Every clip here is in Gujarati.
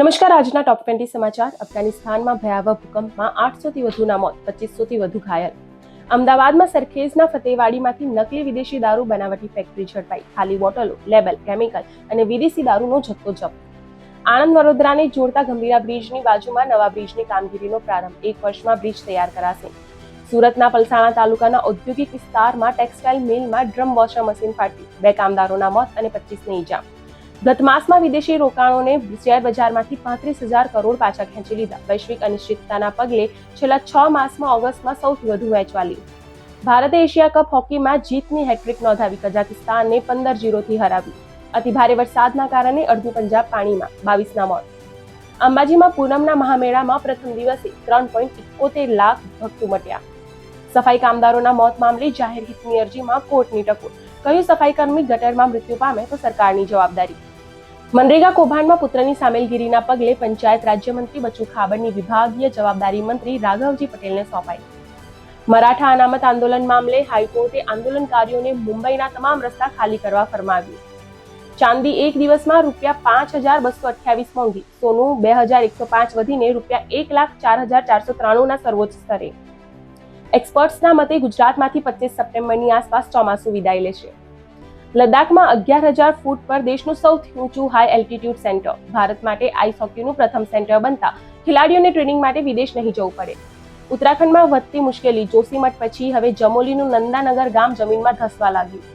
નમસ્કાર, આજના ટોપ ટ્વેન્ટી સમાચાર. અફઘાનિસ્તાનમાં ભયાવહ ભૂકંપમાં આઠસોથી વધુના મોત, પચીસોથી વધુ ઘાયલ. અમદાવાદમાં સરખેજના ફતેવાડીમાંથી નકલી વિદેશી દારૂ બનાવટી ફેક્ટરી ઝડપાઈ. ખાલી બોટલો લેબલ કેમિકલ અને વિદેશી દારૂનો જથ્થો જપ્ત. આણંદ વડોદરાને જોડતા ગંભીરા બ્રિજની બાજુમાં નવા બ્રિજની કામગીરીનો પ્રારંભ. એક વર્ષમાં બ્રિજ તૈયાર કરાશે. સુરતના પલસાણા તાલુકાના ઔદ્યોગિક વિસ્તારમાં ટેક્સટાઇલ મિલમાં ડ્રમ વોશર મશીન ફાટ્યું. બે કામદારોના મોત અને પચીસને ઈજા. ગત માસમાં વિદેશી રોકાણોને શેર બજારમાંથી પાંત્રીસ હજાર કરોડ પાછા ખેંચી લીધા. વૈશ્વિક અનિશ્ચિતતાના પગલે છેલ્લા છ માસમાં ઓગસ્ટમાં સૌથી વધુ વહેંચવાલી વાલી. ભારતે એશિયા કપ હોકીમાં જીતની હેટ્રિક નોંધાવી કઝાકિસ્તાનને પંદર જીરોથી હરાવી અતિભારે વરસાદના કારણે અડધું પંજાબ પાણીમાં, બાવીસના મોત અંબાજીમાં પૂનમના મહામેળામાં પ્રથમ દિવસે ત્રણ પોઈન્ટ ઇકોતેર લાખ ભક્તો મટ્યા સફાઈ કામદારોના મોત મામલે જાહેર હિતની અરજીમાં કોર્ટની ટકોર. કયું સફાઈ કર્મી ગટરમાં મૃત્યુ પામે તો સરકારની જવાબદારી. મનરેગા કૌભાંડમાં પુત્રની સામેલગીરીના પગલે પંચાયત રાજ્યમંત્રી બચુ ખાબડની વિભાગીય જવાબદારી મંત્રી રાઘવજી પટેલને સોંપાઈ. મરાઠા અનામત આંદોલન મામલે હાઈકોર્ટે આંદોલનકારીઓને મુંબઈના તમામ રસ્તા ખાલી કરવા ફરમાવ્યું. ચાંદી એક દિવસમાં રૂપિયા પાંચ હજાર બસો અઠ્યાવીસ મોંઘી, સોનું બે હજાર એકસો પાંચ વધીને રૂપિયા એક લાખ ચાર હજાર ચારસો ત્રાણુંના સર્વોચ્ચ સ્તરે. એક્સપર્ટ્સના મતે ગુજરાતમાંથી પચીસ સપ્ટેમ્બરની આસપાસ ચોમાસું વિદાય લેશે. લદ્દાખમાં અગિયાર હજાર ફૂટ પર દેશનું સૌથી ઊંચું હાઈ એલ્ટિટ્યુડ સેન્ટર ભારત માટે આઈસ હોકીનું પ્રથમ સેન્ટર બનતા ખેલાડીઓને ટ્રેનિંગ માટે વિદેશ નહીં જવું પડે. ઉત્તરાખંડમાં વધતી મુશ્કેલી જોશીમઠ પછી હવે જમોલીનું નંદાનગર ગામ જમીનમાં ધસવા લાગ્યું.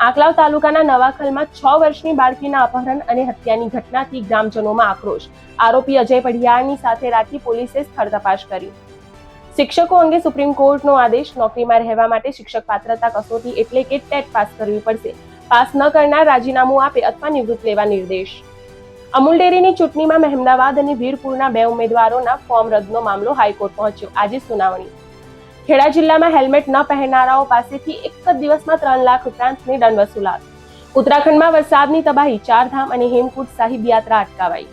આંકલાવ તાલુકાના નવાખલમાં છ વર્ષની બાળકીના અપહરણ અને હત્યાની ઘટનાથી ગ્રામજનોમાં આક્રોશ. આરોપી અજય પઢિયારની સાથે રાખી પોલીસે સ્થળ તપાસ કરી. શિક્ષકો અંગે સુપ્રીમ કોર્ટનો આદેશ, નોકરીમાં રહેવા માટે શિક્ષક પાત્રતા કસોટી એટલે કે ટેટ પાસ કરવી પડશે. પાસ ન કરનાર રાજીનામું આપે અથવા નિવૃત્ત લેવા નિર્દેશ. અમૂલ ડેરીની ચૂંટણીમાં મહેમદાવાદ અને વીરપુરના બે ઉમેદવારોના ફોર્મ રદનો મામલો હાઈકોર્ટ પહોંચ્યો. આજે સુનાવણી. ખેડા જિલ્લામાં હેલ્મેટ ન પહેરનારાઓ પાસેથી એક જ દિવસમાં ત્રણ લાખ ઉપરાંતની દંડ વસૂલાત. ઉત્તરાખંડમાં વરસાદની તબાહી, ચારધામ અને હેમકુટ સાહિબ યાત્રા અટકાવાઈ.